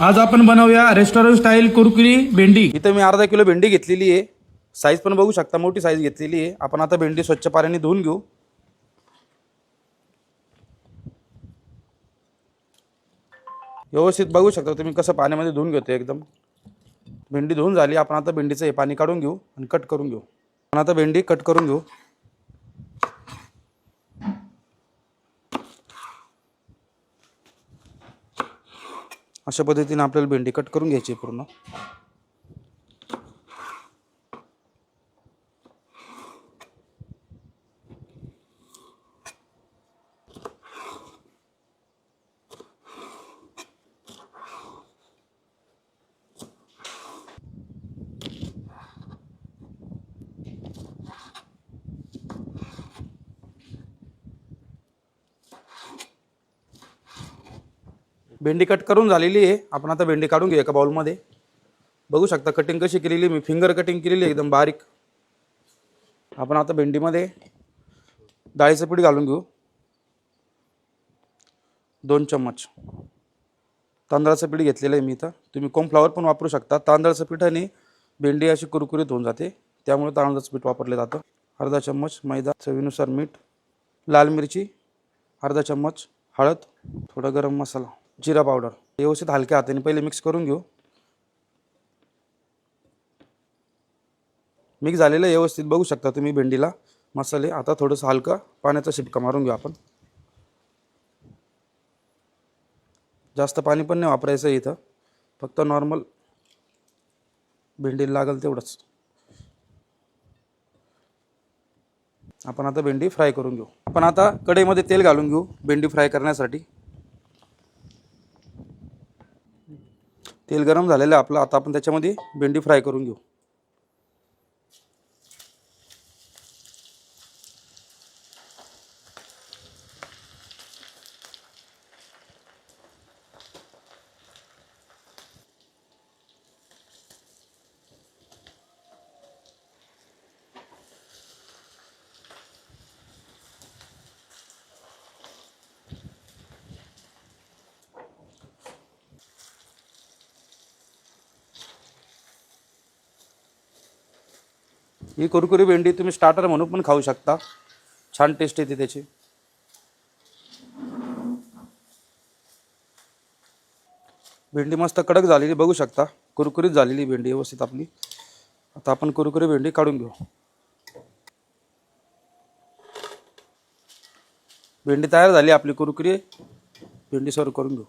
आज आपण बनवूया रेस्टॉरंट स्टाईल कुरकुरी भेंडी. इथं मी अर्धा किलो भेंडी घेतलेली आहे. साईज पण बघू शकता मोठी साईज घेतलेली आहे. आपण आता भेंडी स्वच्छ पाण्याने धुवून घेऊ. व्यवस्थित बघू शकता तुम्ही कसं पाण्यामध्ये धुवून घेतो एकदम. भेंडी धुवून झाली. आपण आता भेंडीचं हे पाणी काढून घेऊ आणि कट करून घेऊ. आपण आता भेंडी कट करून घेऊ. अशा पद्धतीने आपल्याला भेंडी कट करून घ्यायची पूर्ण. भेंडी कट करून झालेली आहे. आपण आता भेंडी काढून घेऊ एका बाउलमध्ये बघू शकता कटिंग कशी केलेली मी फिंगर कटिंग केलेली आहे एकदम बारीक. आपण आता भेंडीमध्ये डाळीचं पीठ घालून घेऊ. दोन चम्मच. तांदळाचं पीठ घेतलेलं आहे मी इथं. तुम्ही कॉर्नफ्लॉवर पण वापरू शकता. तांदळाचं पीठाने भेंडी अशी कुरकुरीत होऊन जाते. त्यामुळे तांदळाचं पीठ वापरलं जातं. अर्धा चम्मच मैदा चवीनुसार मीठ लाल मिरची अर्धा चम्मच हळद थोडा गरम मसाला. जिरा पावडर. व्यवस्थित हलक्या हाताने पहिले मिक्स करून घेऊ. मिक्स झालेलं व्यवस्थित. बघू शकता तुम्ही भेंडीला मसाले. आता थोडंसं हलकं पाण्याचा शिपका मारून घेऊ आपण. जास्त पाणी पण नाही वापरायचं इथं. फक्त नॉर्मल भेंडीला लागेल तेवढंच. आपण आता भेंडी फ्राय करून घेऊ. आपण आता कढईमध्ये तेल घालून घेऊ भेंडी फ्राय करण्यासाठी. तेल गरम झालेलं आहे आपलं. आता आपण त्याच्यामध्ये भेंडी फ्राय करून घेऊ. ही कुरकुरी भेंडी तुम्ही स्टार्टर म्हणून पण खाऊ शकता. छान टेस्ट येते त्याची. भेंडी मस्त कडक झालेली बघू शकता. कुरकुरीत झालेली भेंडी व्यवस्थित आपली. आता आपण कुरकुरी भेंडी काढून घेऊ. भेंडी तयार झाली आपली कुरकुरी. भेंडी सर्व करून घेऊ.